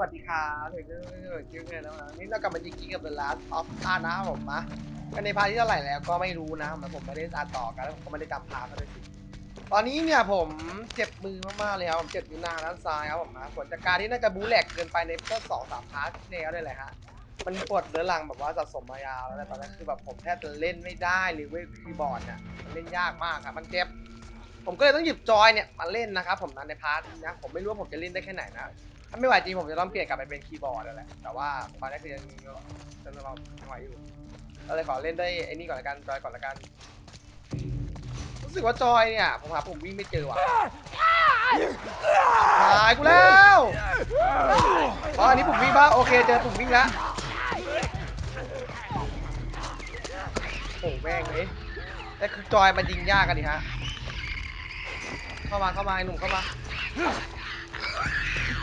วัสดีครับเด็กเด็กเด็กเด็กแล้วนะนี่เรากลับมาจิกกี้กับ The Last of Us นะครับผมนะกันในพาร์ทที่เท่าไหร่แล้วก็ไม่รู้นะมันผมไม่ได้อ่านต่อกันแล้วผมก็ไม่ได้จำพาร์ทเขาด้วยสิตอนนี้เนี่ยผมเจ็บมือมากๆเลยครับผมเจ็บนิ้วนางด้านซ้ายครับผมนะผลจากการที่น่าจะบูแหลกเกินไปในพวกสองสามพาร์ทที่แล้วนี่แหละฮะมันปวดเรื้อรังแบบว่าสะสมมายาวแล้วนะตอนนั้นคือแบบผมแทบจะเล่นไม่ได้เลยเว้ยคีย์บอร์ดเนี่ยมันเล่นยากมากครับมันเจ็บผมก็เลยต้องหยิบจอยเนี่ยมาเล่นนะครับผมนะในพาร์ทนี้นะผมไม่รู้ว่าผมจะเล่นได้แค่ไหนนะ ถ้าไม่ไหวจริงผมจะต้องเปลี่ยนกลับไปเป็นคีย์บอร์ดนั่นแหละ แต่ว่าตอนนี้คือยังยังเรายังไหวอยู่ก็เลยขอเล่นได้ไอ้นี่ก่อนละกัน จอยก่อนละกัน รู้สึกว่าจอยเนี่ย ผมหาปุ่มวิ่งไม่เจอว่ะหายกูแล้วอ๋ออันนี้ปุ่มวิ่งบ้าโอเค เจอปุ่มวิ่งแล้วโอ้แม่งเลยแต่คือจอยมันยิงยากกันดิฮะ เข้ามาเข้ามาไอ้หนุ่มเข้ามา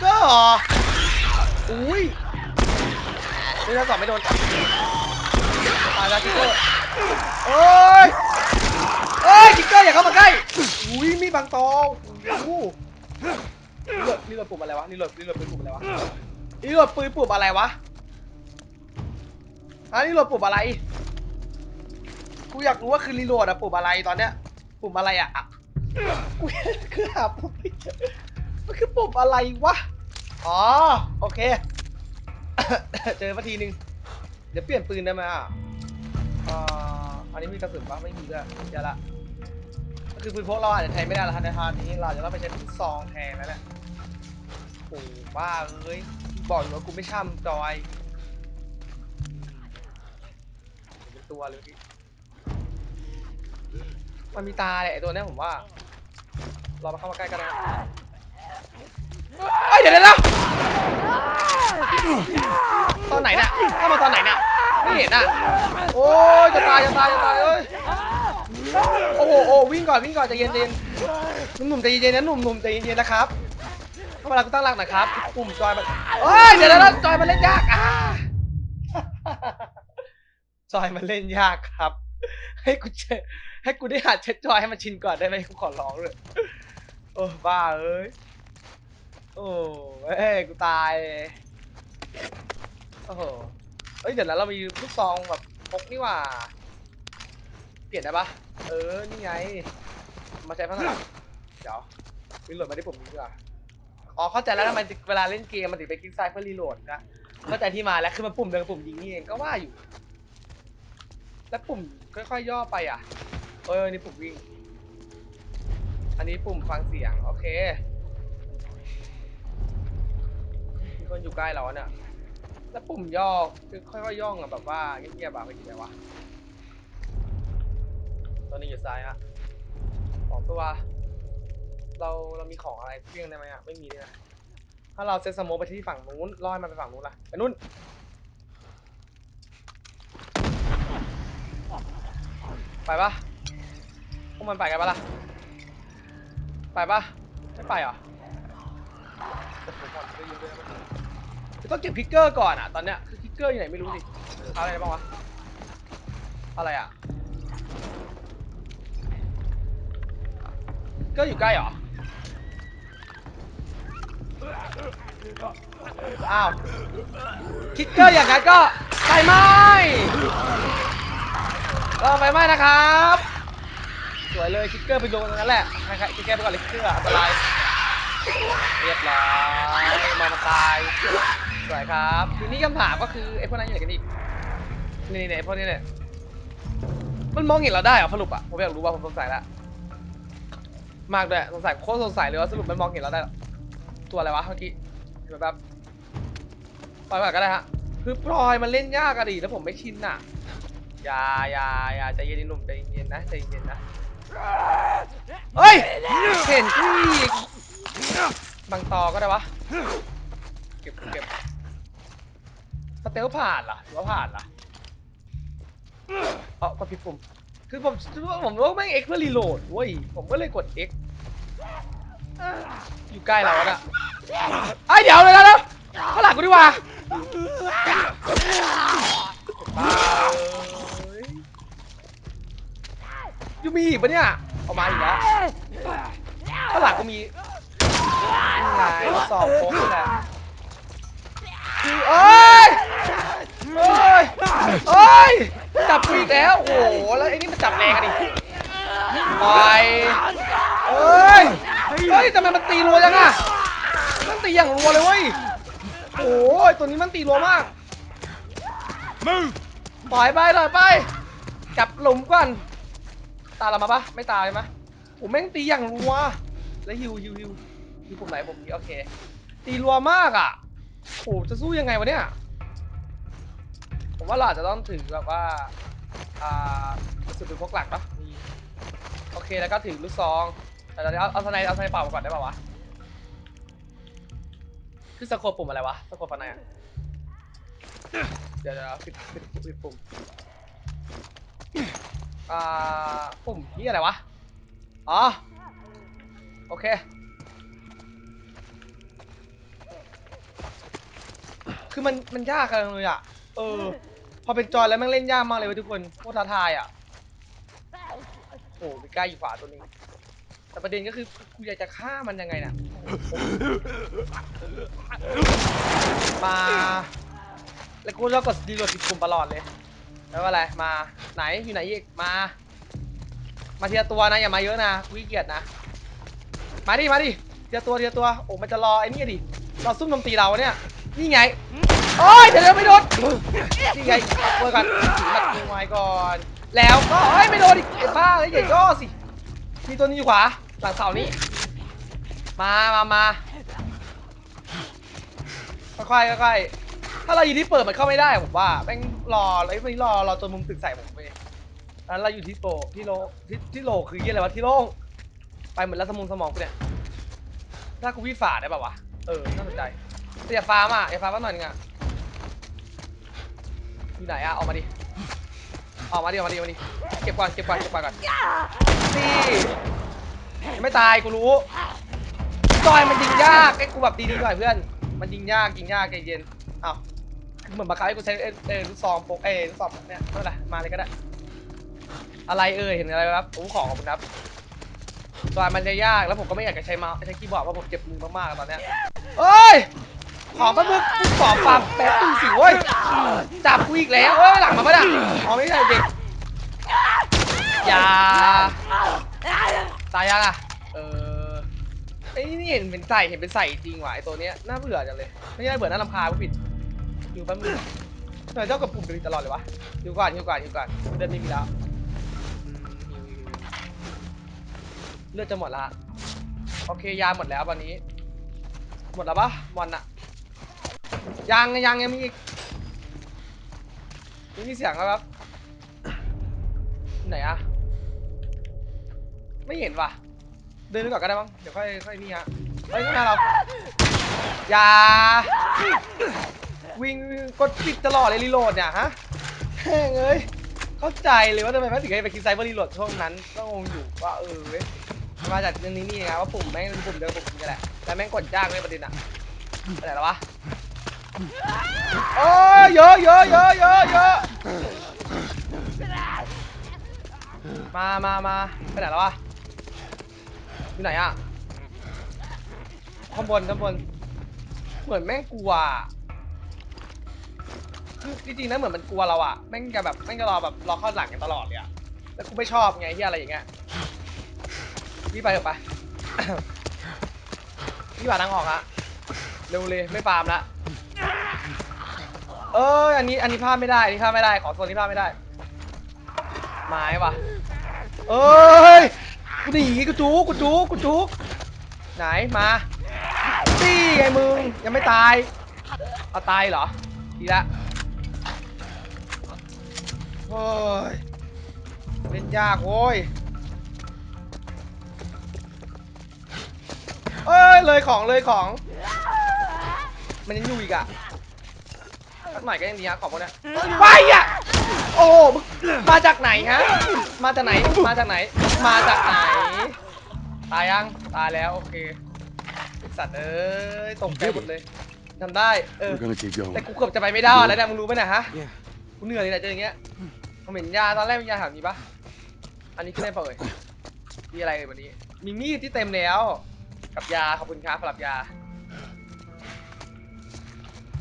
ก็ออุ้ยนี่ถ้าสอบไม่โดนตายแล้วคิกเกอร์โอ้ยเอ้ยคิกเกอร์อย่าเข้ามาใกล้อุ้ยมีบางตองโอ้โหนี่หลดนี่หลดปุ่มอะไรวะนี่หลดนี่หลดปุ่มอะไรวะนี่หลดปืนปุ่มอะไรวะอันนี้โหลดปุ่มอะไร กูอยากรู้ว่าคือรีโหลดอะปุ่มอะไรตอนเนี้ย ปุ่มอะไรอะอะกูคือหาปุ่มไม่เจอมันคือปุ่มอะไรวะ อ๋อ โอเค เจอมาทีนึง เดี๋ยวเปลี่ยนปืนได้ไหมอะอ่าอันนี้มีกระสุนปะไม่มีด้วยเดี๋ยวละ ก็คือปืนพกเราอาจจะใช้ไม่ได้แล้วในทางนี้เราจะต้องไปใช้ปืนซองแทนแล้วแหละโอ้บ้าเอ้ยบอกอยู่ว่ากูไม่ช่ำจอยเป็นตัวเลยพี่มันมีตาแหละตัวนี้ผมว่ารอมาเข้ามาใกล้กันนะ เอ้ยเดี๋ยวเดี๋ยวเดี๋ยวตอนไหนน่ะเข้ามาตอนไหนน่ะไม่เห็นอะโอ้ยจะตายจะตายจะตายเอ้ยโอ้โหโอ้วิ่งก่อนวิ่งก่อนใจเย็นใจเย็นหนุ่มๆใจเย็นนะหนุ่มๆใจเย็นๆนะครับเข้ามาแล้วกูตั้งหลักหนะครับปุ่มจอยมันเอ้ยเดี๋ยวเดี๋ยวเดี๋ยวจอยมันเล่นยากอ่าจอยมันเล่นยากครับ ให้กูเจให้กูได้หัดเช็ดจอยให้มันชินก่อนได้ไหมกูขอร้องเลยโอ้บ้าเอ้ย โอ้เอ้ยกูตาย โอ้โหเอ้ยเดี๋ยวแล้วเรามีลูกซองแบบพกนี่หว่า เปลี่ยนได้ปะเออ นี่ไง มาใช้พัฒนาเดี๋ยวรีโหลดมาที่ผมนี้ดีกว่าอ๋อเข้าใจแล้วทำไมเวลาเล่นเกมมันถึงไปคลิกซ้ายเพื่อรีโหลดนะเข้าใจที่มาแล้วคือมันปุ่มเดินปุ่มยิงนี่เองก็ว่าอยู่ แล้วปุ่มค่อยๆย่อไปอะ เออนี่ปุ่มวิ่ง อันนี้ปุ่มฟังเสียง โอเค คนอยู่ใกล้เราอะเนี่ยแล้วปุ่มย่อคือค่อยๆย่องอะแบบว่าเงียบๆอะไปกี่ไหนวะตอนนี้อยู่ซ้ายฮะสองตัวเราเรามีของอะไรเพี้ยงได้ไหมอะไม่มีเลยนะถ้าเราเซตสโมไปที่ฝั่งนู้นล่อยมันไปฝั่งนู้นล่ะไปนู้นไปปะพวกมันไปกันปะล่ะไปปะไม่ไปเหรอ ต่ผมก่อนได้ยินด้วยนะคือต้องเก็บพิกเกอร์ก่อนอะตอนเนี้ยคือพิกเกอร์อยู่ไหนไม่รู้สิเอาอะไรได้บ้างวะอะไรอะกเกอร์อยู่ใกล้เหรออ้าวคิกเกอร์อย่างนั้นก็ไฟไหม้ก็ไฟไหม้นะครับ สวยเลยคิกเกอร์ไปโดนตรงนั้นแหละใครๆคิกเกอร์ไปก่อนเลยคิกเกอร์อันตราย เรียบร้อยมามาตายสวยครับทีนี้คำถามก็คือไอ้พวกนั้นอยู่ไหนกันอีกนี่ๆไอ้พวกนี้เนี่ยมันมองเห็นเราได้เหรอสรุปอะผมอยากรู้ว่าผมสงสัยละมากด้วยสงสัยโคตรสงสัยเลยว่าสรุปมันมองเห็นเราได้ตัวอะไรวะเมื่อกี้แบบปล่อยไปก่อนก็ได้ฮะคือปล่อยมันเล่นยากอะดิแล้วผมไม่ชินอะอย่าอย่าอย่าใจเย็นหนุ่มใจเย็นนะใจเย็นนะเฮ้ยเห็นกูอีก บางตอก็ได้วะ เก็บเก็บสเตลผ่านเหรอหรือว่าผ่านล่ะเอ๋อกดผิดปุ่มคือผมผมรู้ว่าแม่ง X เพื่อรีโหลดเว้ยผมก็เลยกด X อยู่ใกล้เราแล้วนะไอ้เดี๋ยวเลยนะนะข้างหลังกูดีกว่าอยยูมีอีกปะเนี่ย เอามาอีกแล้วข้างหลังก็มี นี่ไงสอบครบแหละเอ้ยเอ้ยเอ้ย จับปีกแล้ว โอ้โห แล้วไอ้นี่มันจับแรงกัดิไปเอ้ย เฮ้ยทำไมมันตีรัวจังอะมันตีอย่างรัวเลยเว้ย โอ้ย ตัวนี้มันตีรัวมากมึงปล่อยไปปล่อยไป จับหลุมก่อน ตาเรามาปะไม่ตายไหมโอ้แม่งตีอย่างรัว แล้วฮิวฮิวฮิว ฮิวผมไหนผมนี้โอเค ตีรัวมากอะโอ้จะสู้ยังไงวะเนี่ย ผมว่าเราอาจจะต้องถือแบบว่า อ่าสุดเป็นพวกหลักปะมีโอเคแล้วก็ถือลูกซอง แต่ตอนนี้เอาเอาสไนเอาสไนเป่ามาก่อนได้ป่าวะคือสโคปปุ่มอะไรวะสโคปฟันไหนอะเดี๋ยวเดี๋ยวปิดปิดปิดปุ่มอ่าปุ่มนี่อะไรวะ อ๋อ โอเค คือมันมันยากกันเลยอะ เออ พอเป็นจอยแล้วแม่งเล่นยากมากเลยเว้ยทุกคนโคตรท้าทายอะ โอ้มีใกล้อยู่ขวาตัวนี้ แต่ประเด็นก็คือกูอยากจะฆ่ามันยังไงน่ะมา แล้วกูชอบกดดีโหลดติดกลุ่มตลอดเลยแล้วอะไร มาไหนอยู่ไหนอีก มา มาทีละตัวนะอย่ามาเยอะนะกูขี้เกียจนะ มาดิมาดิทีละตัวทีละตัว โอ้มันจะรอไอ้นี่ดิ รอซุ่มโจมตีเราเนี่ย นี่ไงโอ้ยเดี๋ยวเดี๋ยวไม่โดนนี่ไงปักเบอร์ก่อนถือมัดมือไว้ก่อน แล้วก็เอ้ยไม่โดนอีกไอ้บ้าไอ้ใหญ่ย่อสิมีตัวนี้อยู่ขวาหลังเสานี้มามามาค่อยๆค่อยๆถ้าเราอยู่ที่เปิดมันเข้าไม่ได้ผมว่าแม่งรอไอ้ไม่รอรอตัวมุมตึกใส่ผมไปแล้วเราอยู่ที่โปที่โลที่ที่โลคือยี่อะไรวะที่โล่งไปเหมือนรัสมงสมองกูเนี่ยถ้ากูวิ่งฝ่าได้ป่าวะเออน่าสนใจ แต่อย่าฟาร์มอะอย่าฟาร์มมาหน่อยนึงอะอยู่ไหนอะออกมาดิออกมาดิออกมาดิออกมาดิเก็บก่อนเก็บก่อนเก็บก่อนก่อนนี่ยังไม่ตายกูรู้จอยมันยิงยากไอ้กูแบบดีๆหน่อยเพื่อน มันยิงยากยิงยากใจเย็นอ้าวเหมือนบังคับให้กูใช้เอเอลูกซองโปกเอลูกซองเนี่ยไม่เป็นไรมาเลยก็ได้ อะไรเอ่ยเห็นอะไรครับโอ้ของขอบคุณครับจอยมันจะยากแล้วผมก็ไม่อยากจะใช้เมาส์ใช้คีย์บอร์ดเพราะผมเจ็บมือมากๆตอนเนี้ยเอ้ย ของปลาหมึกกูขอปลาแป๊บนึงสิเว้ยจับกูอีกแล้วเอ้ยหลังมาปะเนี่ยอ๋อไม่ใช่เด็กอย่าตายยังอะเออไอ้นี่เห็นเป็นใส่เห็นเป็นใส่จริงว่ะไอ้ตัวเนี้ยน่าเบื่อจังเลยไม่ใช่เบื่อน่ารำคาญผู้ผิดอยู่แป๊บนึงทำไมเจ้ากับปุ่มดึงตลอดเลยวะอยู่ก่อนอยู่ก่อนอยู่ก่อนเดินไม่มีแล้วเลือดจะหมดละโอเคยาหมดแล้ววันนี้ หมดแล้วปะมอนอะ ยังยังยังมีอีกนี่มีเสียงแล้วครับ ไหนอะไม่เห็นว่ะ เดินไปก่อนก็ได้มั้ง เดี๋ยวค่อยค่อยนี่ฮะเฮ้ยข้างหน้าเรา อย่า วิ่งกดปิดตลอดเลยรีโหลดเนี่ยฮะแม่งเอ้ย เข้าใจเลยว่าทำไมแม่งถึงให้ไปคลิกไซเบอร์รีโหลดช่วงนั้น ก็งงอยู่ว่าเออเว้ยมาจากเรื่องนี้นี่ไงว่าปุ่มแม่งเป็นปุ่มเดิมปุ่มนี้แหละ แต่แม่งกดยากเลยประเด็นอะไปไหนแล้ววะ โอ้ยเยอะเยอะเยอะเยอะเยอะมามามาไปไหนแล้ววะอยู่ไหนอะข้างบนข้างบน เหมือนแม่งกลัวคือจริงๆนะเหมือนมันกลัวเราอะแม่งจะแบบแม่งจะรอแบบรอเข้าหลังกันตลอดเลยอะแล้วกูไม่ชอบไงที่อะไรอย่างเงี้ยพี่ไปเถอะไปพี่ว่าทางออกอะเร็วเลยไม่ฟาร์มละ เอยอันนี้อันนี้พลาดไม่ได้อันนี้พลาดไม่ได้ ขอโซนนี้พลาดไม่ได้ ไม้ว่ะเอ้ยกูหนีกูจูกกูจูกกูจูกไหนมาตีไงมึงยังไม่ตายเอาตายเหรอดีละโอ้ยเล่นยากโว้ยเอ้ยเลยของเลยของ มันยังอยู่อีกอะ สักหน่อยก็ยังดีฮะของพวกเนี้ยไปอะโอ้โหมึงมาจากไหนฮะมาจากไหนมาจากไหน มาจากไหนตายยังตายแล้วโอเคไอ้สัตว์เอ้ยตกใจหมดเลยทำได้เออ We're gonna keep going. แต่กูเกือบจะไปไม่ได้แล้วเนี่ยมึงรู้ไหมเนี่ยฮะ Yeah. กูเหนื่อยเลยแหละเจออย่างเงี้ยผมเห็นยาตอนแรกมียาแถวนี้ปะอันนี้ขึ้นได้เปล่าเอ่ยมีอะไรเอ่ยวันนี้ มีมีดที่เต็มแล้ว กับยาขอบคุณครับสำหรับยา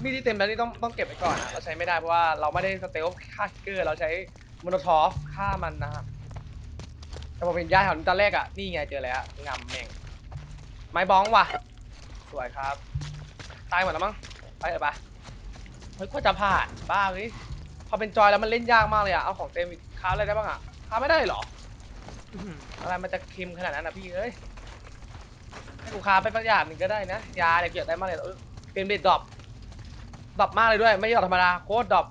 มีดที่เต็มแล้วนี่ต้องต้องเก็บไว้ก่อนนะเราใช้ไม่ได้เพราะว่าเราไม่ได้สเตลฆ่าคิกเกอร์เราใช้มโนทอฟฆ่ามันนะครับแต่ผมเป็นยาแถวนี้ตอนแรกอะนี่ไงเจอแล้วงำแม่งไม้บ้องว่ะ สวยครับ ตายหมดแล้วมั้งไปเถอะปะเฮ้ยก็จะผ่านบ้าเฮ้ยพอเป็นจอยแล้วมันเล่นยากมากเลยอะเอาของเต็มค้าอะไรได้บ้างอะค้าไม่ได้หรออะไรมันจะเค็มขนาดนั้นอะพี่เอ้ยให้กูค้าไปสักอย่างหนึ่งก็ได้นะยาเนี่ยเกี่ยวได้มากเลยเออเป็นเบ็ดดรอป ดรอปมากเลยด้วย ไม่ใช่ดรอปธรรมดาโคตรดรอป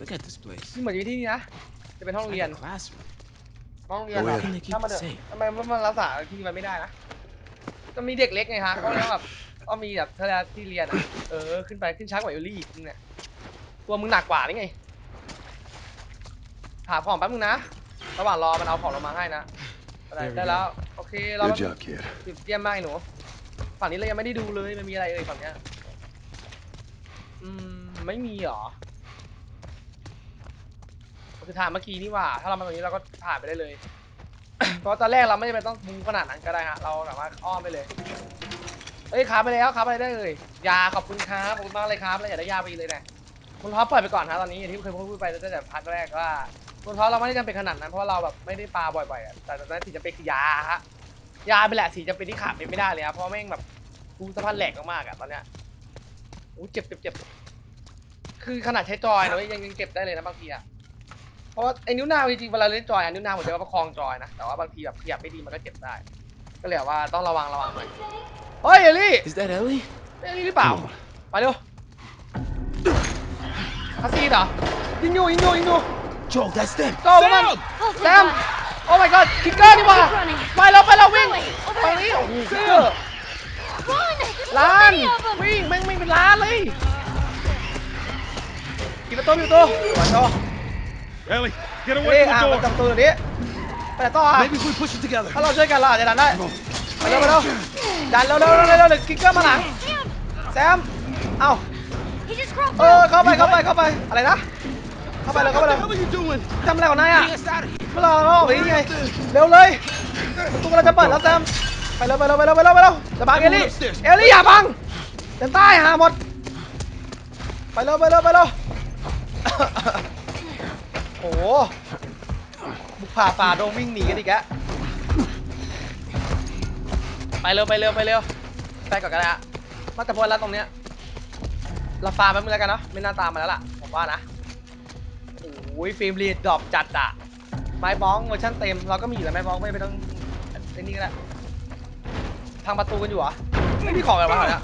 Look at this place. นี่เหมือนอยู่ที่นี่นะ จะเป็นห้อง It's เรียน like a classroom. ห้องเรียนโอ้เหรยอ How can they keep ถ้ามา it เถอะ safe? ทำไมมันรักษาที่นี่มันไม่ได้นะจะมีเด็กเล็กไงฮะก็เลยแบบก็มีแบบถ้าที่เรียนอะเออ ขึ้นไปขึ้นช้ากว่าเอลลี่อีกนึงเนี่ยตัวมึงหนักกว่านี่ไงหาของแป๊บนึงนะ ระหว่างรอมันเอาของลงมาให้นะ ได้ได้แล้ว โอเคเรา Good job, kid. เยี่ยมมากไอ้หนู ฝั่งนี้เรายังไม่ได้ดูเลย มันมีอะไรเอ่ยฝั่งเนี้ยอืม ไม่มีเหรอมันคือทางเมื่อกี้นี่หว่า ถ้าเรามาตรงนี้เราก็ผ่านไปได้เลย เพราะตอนแรกเราไม่จำเป็นต้องบูขนาดนั้นก็ได้ฮะ เราสามารถอ้อมไปเลย เอ้ยขาไปแล้วขาไปได้เลย ยาขอบคุณครับขอบคุณมากเลยครับแล้วอย่าได้ยาไปเลยนะคุณท็อปปล่อยไปก่อนฮะตอนนี้อย่างที่เคยพูดไปตั้งแต่พาร์ทแรกว่าคุณท็อปเราไม่ได้จำเป็นขนาดนั้นเพราะว่าเราแบบไม่ได้ปลาบ่อยๆอะแต่ตอนนั้นสีจำเป็นคือยาฮะ ยาไปแหละสีจำเป็นที่ขาดไปไม่ได้เลยครับเพราะแม่งแบบกูสะพานแหลกมากๆอะตอนเนี้ยโอ้เจ็บเจ็บเจ็บ คือขนาดใช้จอยนะเว้ยยังยังเก็บได้เลยนะบางทีอะเพราะว่าไอ้นิ้วนางจริงๆเวลาเล่นจอยอะนิ้วนางผมจะประคองจอยนะแต่ว่าบางทีแบบขยับไม่ดีมันก็เจ็บได้ ก็เลยแบบว่าต้องระวังระวังหน่อยเฮ้ยเอลลี่ Is that Ellie? เอลลี่หรือเปล่าไปเร็วคาซีดเหรอยิงอยู่ยิงอยู่ยิงอยู่ Joel, that's them. โจมัน Oh, แซ thank ม God. โอ้ my god คิกเกอร์นี่หว่า Keep running. ไปแล้วไปแล้ววิ่ง That way, over ไป there. นี่โอ้โหคิกเกอร์ Run! There's ล้า so น many of them. วิ่งแม่งไม่เป็นล้านเลย กี่ประตูกี่ประตูสวยโจ Ellie, get เฮ้ย away อะ from มา the จับ door. ตัวนี้ไปไหนต่ออะ Maybe if we push it together. ถ้าเราช่วยกันเราอาจจะดันได้ไปเร็วไปเร็วดันเร็วเร็วเร็วเร็วเร็วคิกเกอร์มาหลัง Sam, แซม เอ้า he just crawled เออ through. เข้าไปเข้าไปเข้าไปอะไรนะ เข้าไปเลยเข้าไป What เล the ย hell are you doing? ทำอะไรของนายอะ Getting us out of here. ไม่รอเราออกไปนี่ไง เร็วเลยประตูกำลังจะเปิดแล้วแซม ไปเร็วไปเร็วไปเร็วไปเร็วไปเร็วจะบังเอลลี่ เอลลี่อย่าบังเดินใต้หาหมด ไปเร็วไปเร็วไปเร็ว โอ้โหบุกผ่าป่าโดงวิ่งหนีกันอีกแล้วไปเร็วไปเร็วไปเร็วไปก่อนกันนะฮะมาแต่พ้นแล้วตรงเนี้ยเราฟาร์มไปมึงแล้วกันเนาะไม่น่าตามมาแล้วล่ะผมว่านะโอ้ยฟิล์มรีดดรอปจัดอะไม้บ้องเวอร์ชันเต็มเราก็มีอยู่แล้วไม้บ้องไม่ไม่ต้องไอ้นี่ก็ได้พังประตูกันอยู่เหรอไม่มีของอะไรวะแถวเนี้ย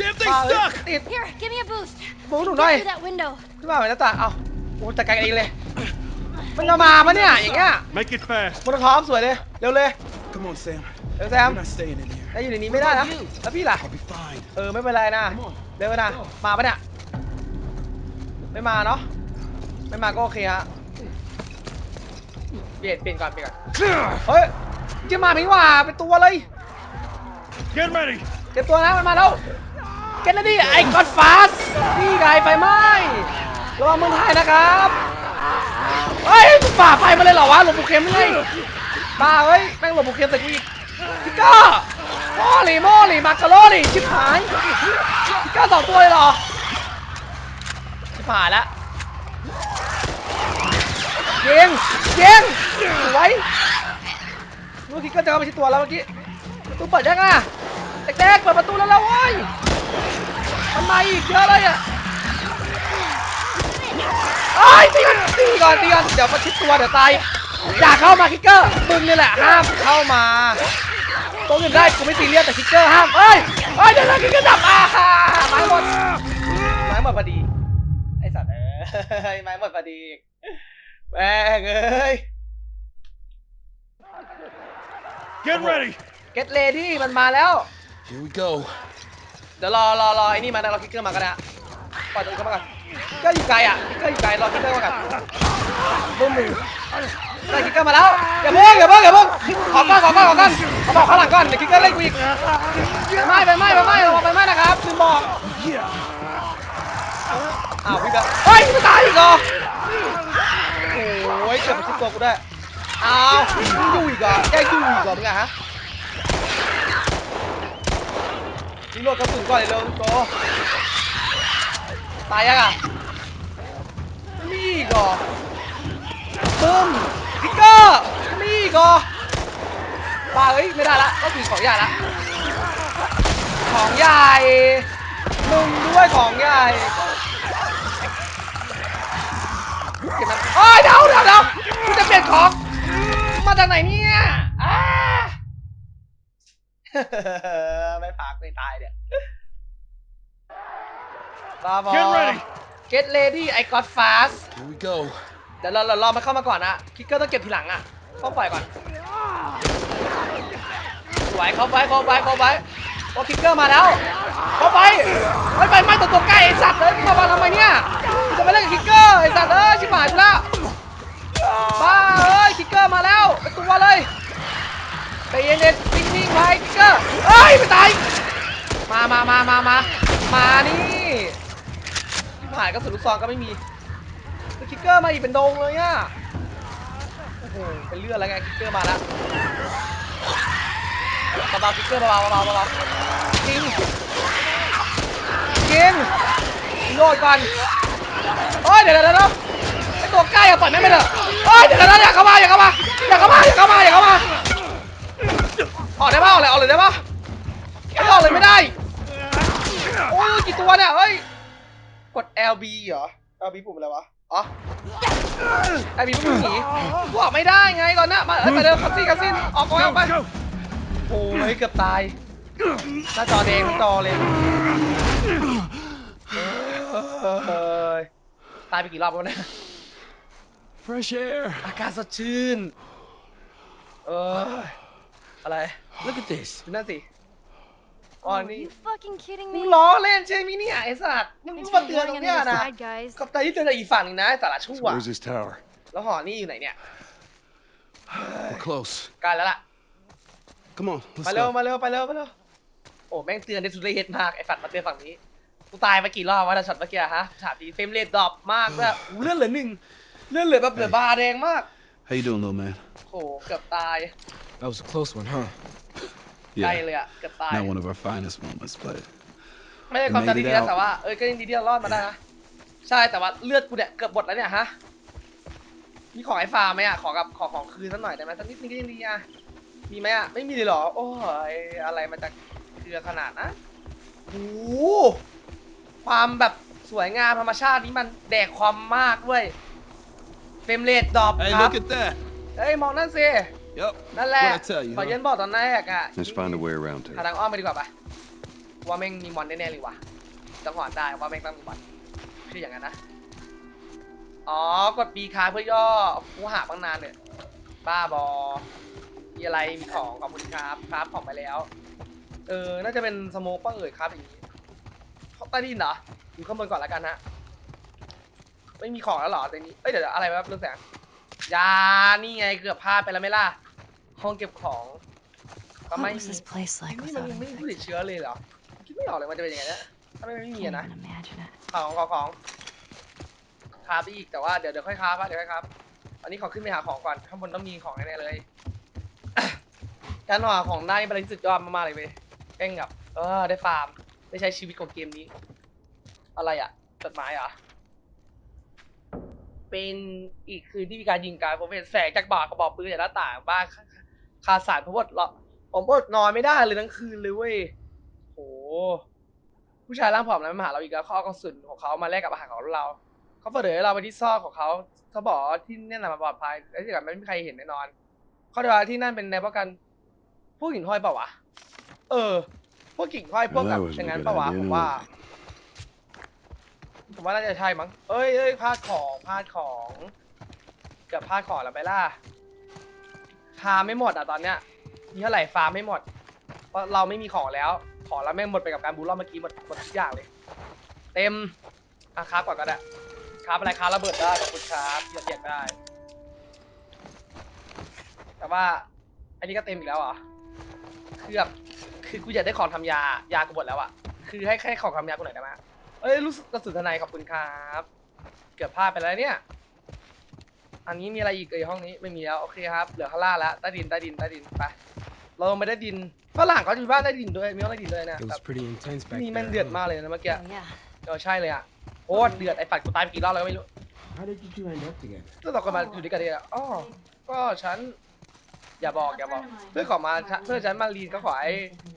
Damn บ้า thing เอ้ย stuck. ติด Here, give me a boost. บูหนูหน่อย Get through that window. ขึ้นมาไปหน้าต่างเอ้าโอ้จัดการกันเองเลย มันจะมาปะเนี่ยอย่างเงี้ย Make it fast. มอเตอร์ทอมสวยเลยเร็วเลย Come on, Sam. เร็วแซม We're not staying in here. แล้วอยู่ในนี้ไม่ได้นะแล้วพี่ล่ะ I'll be fine. เออไม่เป็นไรนะเร็วนะมาปะเนี่ยไม่มาเนาะไม่มาก็โอเคฮะเปลี่ยนเปลี่ยนก่อนเปลี่ยนก่อนเฮ้ยจะมาพี่ว่าเป็นตัวเลย Get ready. เก็บตัวนะมันมาแล้วเก็ตแล้วดิไอ้กอดฟาสนี่ไงไฟไหม้ ระวังมือไทยนะครับเฮ้ยป่าไฟมาเลยเหรอวะหลบบุกเข็มเลยบ้าเฮ้ยแม่งหลบบุกเข็มใส่กูอีกพิก้าโมลีโมลี่มักกะโรลี่ชิบหายพิก้าสองตัวเลยเหรอชิบหายล้วยิงยิงสวยเมื่อกี้ก็จะเข้าไปที่ตัวแล้วเมื่อกี้ประตูเปิดยังอะเด็กๆเปิดประตูแล้วแล้วเว้ยมันมาอีกเยอะเลยอะ ไอ้ยตีก่อนตีก่อนตีก่อนเดี๋ยวมาชิดตัวเดี๋ยวตายอย่าเข้ามาคิกเกอร์มึงนี่แหละห้ามเข้ามาตัวอื่นได้กูไม่ตีเรียสแต่คิกเกอร์ห้ามเอ้ยเอ้ยเดี๋ยวนะคิกเกอร์จับอ่าไม้หมดไม้หมดพอดีไอสัตว์เอ้ยไม้หมดพอดีแม่งเอ้ย Get ready. เก็ตเลดี้มันมาแล้ว Here we go. เดี๋ยวรอรอรอไอ้นี่มานะรอคิกเกอร์มาก็ได้ฮะปล่อยตัวอื่นเข้ามาก่อนคิ กเกอยู่ไกลอะกเกอยู่ไกลรอคิกเกอร์มาก่อนบึ้มมือได้คิกเกอร์มาแล้วอย่าเพิ่งอย่าเพิ่งอย่าเพิ่งขอก้อนขอก้อนขอก้อนเขาบอกข้างหลังก่อนเดี๋ยวคิกเกอร์เล่นกูอีกไปไหม้ไปไหม้ไปไหม้ระวังไปไหม้นะครับลืมบอกอ้าวพี่แบบเฮ้ยไม่ตายอีกเหรอโอ้ยเกือบมาชิดตัวกูได้อ้าวยู่อีกเหรอแกยู่อีกเหรอมึงอะฮะรีโหลดกระสุนก่อนเลยเร็วโต ตายยังอะมีกเหรอปึ้มพิกเกอร์มีกเหรอบ้าเอ้ยไม่ได้ละต้องถือของใหญ่ละของใหญ่มึงด้วยของใหญ่เก็บน้ำโอ้ยเดี๋ยวเดี๋ยวเดี๋ยวกูจะเปลี่ยนของมาจากไหนเนี่ยอ้าไม่พักไม่ตายเนี่ย บ้าบอ Get ready. Get ready I got fast Here we go. เดี๋ยวเราเรารอมันเข้ามาก่อนนะคิกเกอร์ต้องเก็บทีหลังอะต้องปล่อยก่อนสวยเข้าไปเข้าไปเข้าไปโอ้คิกเกอร์มาแล้วเข้าไปไม่ไปไม่ตัวตัวใกล้ไอ้สัตว์เลยมาบังทำไมเนี่ยจะไปเล่นกับคิกเกอร์ไอ้สัตว์เอ้ยชิบหายไปแล้วบ้าเอ้ยคิกเกอร์มาแล้วเป็นตัวเลยไปเย็นๆนิ่งๆไว้คิกเกอร์เอ้ยไม่ตายมามามามามามานี่ ชิบหายกระสุนลูกซองก็ไม่มีแล้วคิกเกอร์มาอีกเป็นโดงเลยอะโอ้โหเป็นเลือดแล้วไงคิกเกอร์มาแล้วเบาๆคิกเกอร์เบาๆเบาๆเบาๆกินกินโลดก่อนโอ้ยเดี๋ยวเดี๋ยวเดี๋ยวไอตัวใกล้อะปล่อยแม่งไปเถอะโอ้ยเดี๋ยวเดี๋ยวเดี๋ยวอย่าเข้ามาอย่าเข้ามาอย่าเข้ามาอย่าเข้ามาอย่าเข้ามาออกได้ปะออกเลยออกเลยได้ปะไม่ออกเลยไม่ได้โอ้ยกี่ตัวเนี่ยเฮ้ย ด LB เหรอ LB ปุ่มอะไรวะ อ๋อ LB ปุ่มหนีกูออกไม่ได้ไงตอนน่ะมาเอ้ยไปเร็วคัสซี่คัสซี่ออกก่อนออกไป Go, go. โอ้ยเกือบตายหน้าจอแดงทั้งจอเลยเอ้ยตายไปกี่รอบแล้วเนี่ย Fresh air. อากาศสดชื่น เอออะไร Look at this. ดูนั่นสิ อ๋อ Are นี่ you fucking kidding มึง me? ล้อเล่นใช่ไหมเนี่ยไอ้สัตว์มึง Thanks มา for เตือนตร going ง on เนี้ย the นะ side, guys. กับตาที่เตือนจากอีกฝั่งหนึ่งนะไอ้สาระชั่ So ว where's this tower? แล้วหอนี่อยู่ไหนเนี่ย We're close. ใกล้แล้วล่ะ Come on, มา let's เร็ว go. มาเร็วไปเร็วไปเร็วโอ้แม่งเตือนได้ทุเรศมากไอ้ฝัดมาเตือนฝั่งนี้กูตายมากี่รอบวะแต่ช็อตเมื่อกี้อะฮะฉาบดีเฟรมเรทดรอปมากด้วยอู้เลื่อนเหลือหนึ่งเลื่อนเหลือแบบเหลือบาร์แดงมาก How you doing, little man? โอ้เกือบตาย That was a close one, huh? ใกล้เลยอะเกือบตาย Not one of our finest moments, but ไม่ได้ความ You จำ made ดี it ๆนะ out แต่ว่าเอ้ยก็ยังดีที่เรารอดมาได้นะใช่แต่ว่าเลือดกูเนี่ยเกือบหมดแล้วเนี่ยฮะมีของไอ้ฟาร์มไหมอะขอกับขอของคืนสักหน่อยได้ไหมสักนิดนึงก็ยังดีอะมีไหมอะไม่มีเลยเหรอ โอ้ยอะไรมันจะเกลือขนาดนะโอ้โหความแบบสวยงามธรรมชาตินี้มันแดกความมากเว้ยเฟรมเรทดรอป hey, ครับ look at that. เอ้ยมองนั่นสิ Yep. นั่นแหละ What'd I tell you, ขอ huh? เย็นบอกตอนแรกอะ Let's find a way around หา her. ทางอ้อมไปดีกว่าปะว่าแม่งมีมอนแน่ๆเลยว่ะจังหวะได้ว่าแม่งต้องมีมอนคืออย่างนั้นนะอ๋อกด B ค้างเพื่อย่อกูหาตั้งนานเนี่ยบ้าบอมีอะไรมีของขอบคุณครับครับของไปแล้ว เออน่าจะเป็นสโมกป้าเอ่ยครับอย่างนี้เขาใต้ดินเหรออยู่ข้างบนก่อนแล้วกันฮะไม่มีของแล้วเหรอในนี้เอ้ยเดี๋ยวๆอะไรวะเรื่องแสงยานี่ไงเกือบพลาดไปแล้วไหม่ล่ะ ห้องเก็บของก็ What ไม่ was มี this place like นี่ without มันไม่ผู้ติด infected? เชื้อเลยเหรอคิดไม่ออกเลยมันจะเป็นยังไงเนี่ยถ้าไม่ไม่มี Can't อะนะ even imagine it. ของของของคราฟอีกแต่ว่าเดี๋ยวเดี๋ยวค่อยคราฟอะเดี๋ยวค่อยคราฟอันนี้ขอขึ้นไปหาของก่อนข้างบนต้องมีของแน่ๆเลยการหาของได้เป็นอะไรที่สุดยอดมากๆเลยเว้ยแกล้งกับเออได้ฟาร์มได้ใช้ชีวิตของเกมนี้ อะไรอะจดหมายเหรอเป็นอีกคืนที่มีการยิงกันผมเห็นแสงจากบ่ากระบอกปืนจากหน้าต่างบ้าน คาสายเพราะว่าเราผมอดนอนไม่ได้เลยทั้งคืนเลยเว้ยโห ผู้ชายร่างผอมนั้นมาหาเราอีกแล้วเขาเอากระสุนของเขามาแลกกับอาหารของเรา เขาเสนอให้เราไปที่ซอกของเขา เขาบอกว่าที่นี่นนะมันปลอดภัย และที่สำคัญไม่มีใครเห็นแน่นอน เขาเดาที่นั่นเป็นในป้องกันพวกหิ่งห้อยเปล่าวะ เออ พวกกิ่งห้อยพวก Well, แบบ that was a อย่างนั้น good เปล่าวะ idea ผม anyway. ว่า ผมว่าน่าจะใช่มั้ง เอ้ยเอ้ยพลาดของพลาดของเกือบพลาดของแล้วไปล่ะ ฟาร์มไม่หมดอะตอนเนี้ยมีเท่าไหร่ฟาร์มไม่หมด เพราะเราไม่มีของแล้ว ของเราแม่งหมดไปกับการบูลรอบเมื่อกี้หมดหมดทุกอย่างเลย เต็มอะครับก่อนก็ได้ครับอะไรครับระเบิดได้ขอบคุณครับที่เราเปลี่ยนได้ แต่ว่า อันนี้ก็เต็มอีกแล้วอะคือแบบคือกูอยากได้ของทำยายากูหมดแล้วอะคือให้แค่ของทำยากูหน่อยได้ไหมเอ้ยรู้สึกกระสุนทนายขอบคุณครับ เกือบพลาดไปแล้วเนี่ย อันนี้มีอะไรอีกเอ่ยห้องนี้ไม่มีแล้วโอเคครับเหลือข้างล่างแล้วใต้ดินใต้ดินใต้ดินไปเราลงไปได้ดินฝรั่งเขาจะมีบ้านใต้ดินด้วยมีห้องใต้ดินด้วยนะ It แต่ was pretty intense back นี่ there. แม่งเดือด huh? มากเลยนะเมื่อกี้ Oh, yeah. เออใช่เลยอะโหคตรเดือดไอ้ปัดกูตายไปกี่รอบแล้วก็ไม่รู้ How did you two end up together? ก็ต่อกันมาอยู่ด้วยกันเนี่ยอ๋อก็ฉัน อย่าบอกอย่าบอก เพื่อนขอมาเพื่อนฉันมารีนก็ขอให้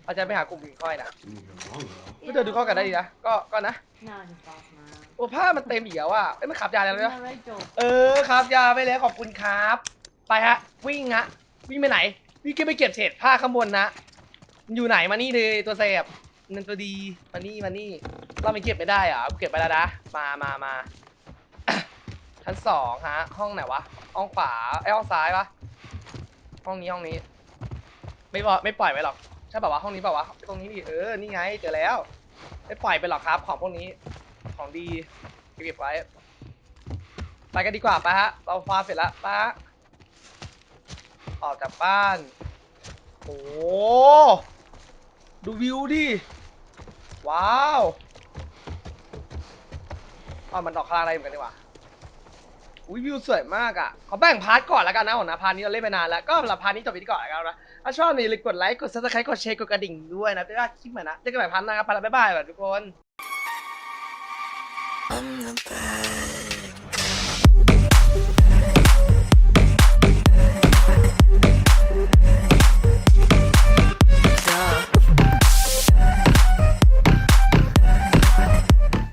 อาจารย์ไปหากลุ่มหญิงค่อยนะ You mean you're wrong, though. เพื่อนเธอดูเข้ากันได้ดีนะ ก็ก็นะ No, just boss man. โอ้ผ้ามันเต็มอีกแล้วอะเอ้ยมันขับยาแล้วเลย No, Rachel. เออครับยาไปแล้วขอบคุณครับ ไปฮะ วิ่งฮะ วิ่งไปไหน วิ่งขึ้นไปเก็บเศษผ้าข้างบนนะมันอยู่ไหนมานี่เลยตัวเสพนันตัวดีมานี่มานี่เราไม่เก็บไม่ได้เหรอกูเก็บไปแล้วนะมามามา ชั้นสองฮะ ห้องไหนวะห้องขวาไอยห้องซ้ายวะห้องนี้ห้องนี้ ไม่บอกไม่ปล่อยไว้หรอกใช่ป่าวะห้องนี้ป่าวะตรงนี้นี่เออนี่ไงเจอแล้วไม่ปล่อยไปหรอกครับ ของพวกนี้ของดีเก็บไว้ไปกันดีกว่าไปฮะเราฟาร์มเสร็จแล้วปะออกจากบ้านโอ้ดูวิวดิว้าวอ้าวมันออกข้างล่างอะไรเหมือนกันดีกว่าอุ้ยวิวสวยมากอะขอแบ่งพาร์ทก่อนแล้วกันนะผมนะพาร์ทนี้เราเล่นไปนานแล้วก็สำหรับพาร์ทนี้จบไปที่ก่อนแล้วกันนะ ถ้าชอบนี่เลืมกดไลค์กดซับสไครต์กดแชร์กดกระดิ่งด้วยนะจะได้คลิปใหม่นะเจอกันใหม่พันนะครับไปแล้วบ๊ายบายแบบทุกคน